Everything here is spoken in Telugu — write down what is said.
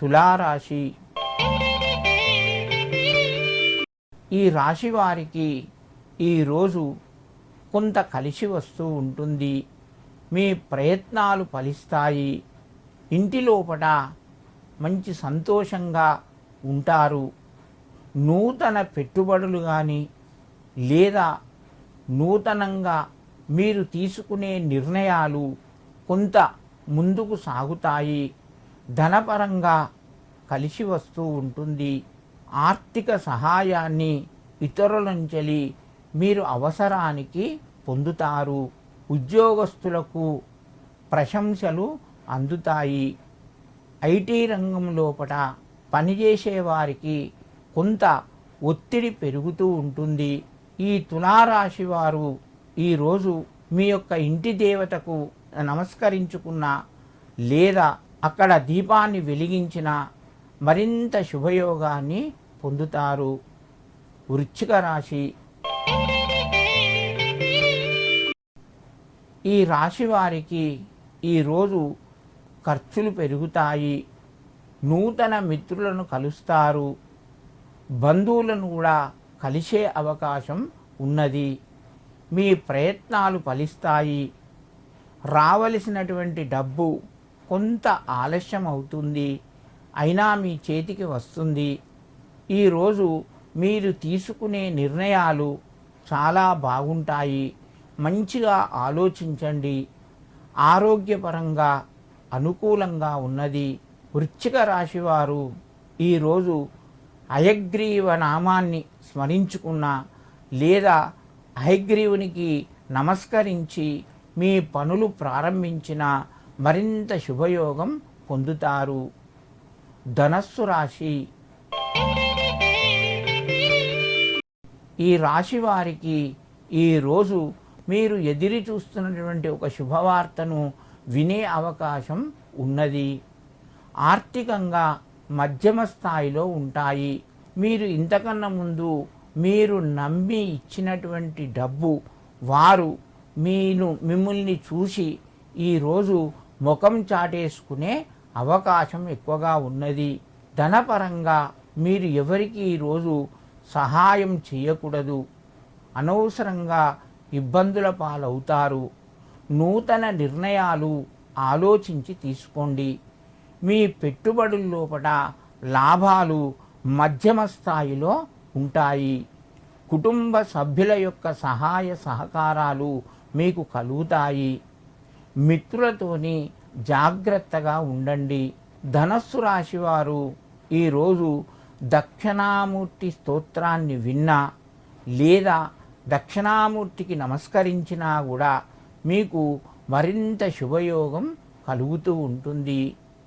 తులారాశి. ఈ రాశి వారికి ఈరోజు కొంత కలిసి వస్తూ ఉంటుంది. మీ ప్రయత్నాలు ఫలిస్తాయి. ఇంటి లోపల మంచి సంతోషంగా ఉంటారు. నూతన పెట్టుబడులు కానీ లేదా నూతనంగా మీరు తీసుకునే నిర్ణయాలు కొంత ముందుకు సాగుతాయి. ధనపరంగా కలిసి వస్తూ ఉంటుంది. ఆర్థిక సహాయాన్ని ఇతరుల మీరు అవసరానికి పొందుతారు. ఉద్యోగస్తులకు ప్రశంసలు అందుతాయి. ఐటీ రంగం లోపల పనిచేసే వారికి కొంత ఒత్తిడి పెరుగుతూ ఉంటుంది. ఈ తులారాశి వారు ఈరోజు మీ యొక్క ఇంటి దేవతకు నమస్కరించుకున్న లేదా అక్కడ దీపాన్ని వెలిగించిన మరింత శుభయోగాన్ని పొందుతారు. వృశ్చిక రాశి. ఈ రాశి వారికి ఈరోజు ఖర్చులు పెరుగుతాయి. నూతన మిత్రులను కలుస్తారు. బంధువులను కూడా కలిసే అవకాశం ఉన్నది. మీ ప్రయత్నాలు ఫలిస్తాయి. రావలసినటువంటి డబ్బు కొంత ఆలస్యం అవుతుంది అయినా మీ చేతికి వస్తుంది. ఈరోజు మీరు తీసుకునే నిర్ణయాలు చాలా బాగుంటాయి. మంచిగా ఆలోచించండి. ఆరోగ్యపరంగా అనుకూలంగా ఉన్నది. వృశ్చిక రాశివారు ఈరోజు అయగ్రీవ నామాన్ని స్మరించుకున్న లేదా అయగ్రీవునికి నమస్కరించి మీ పనులు ప్రారంభించిన మరింత శుభయోగం పొందుతారు. ధనస్సు రాశి. ఈ రాశి వారికి ఈరోజు మీరు ఎదిరి చూస్తున్నటువంటి ఒక శుభవార్తను వినే అవకాశం ఉన్నది. ఆర్థికంగా మధ్యమ స్థాయిలో ఉంటాయి. మీరు ఇంతకన్నా ముందు మీరు నమ్మి ఇచ్చినటువంటి డబ్బు వారు మీను మిమ్మల్ని చూసి ఈరోజు ముఖం చాటేసుకునే అవకాశం ఎక్కువగా ఉన్నది. ధనపరంగా మీరు ఎవరికి ఈరోజు సహాయం చేయకూడదు. అనవసరంగా ఇబ్బందుల పాలవుతారు. నూతన నిర్ణయాలు ఆలోచించి తీసుకోండి. మీ పెట్టుబడుల లోపల లాభాలు మధ్యమ స్థాయిలో ఉంటాయి. కుటుంబ సభ్యుల యొక్క సహాయ సహకారాలు మీకు కలుగుతాయి. మిత్రులతోని జాగ్రత్తగా ఉండండి. ధనస్సు రాశి వారు ఈరోజు దక్షిణామూర్తి స్తోత్రాన్ని విన్నా లేదా దక్షిణామూర్తికి నమస్కరించినా కూడా మీకు మరింత శుభయోగం కలుగుతూ ఉంటుంది.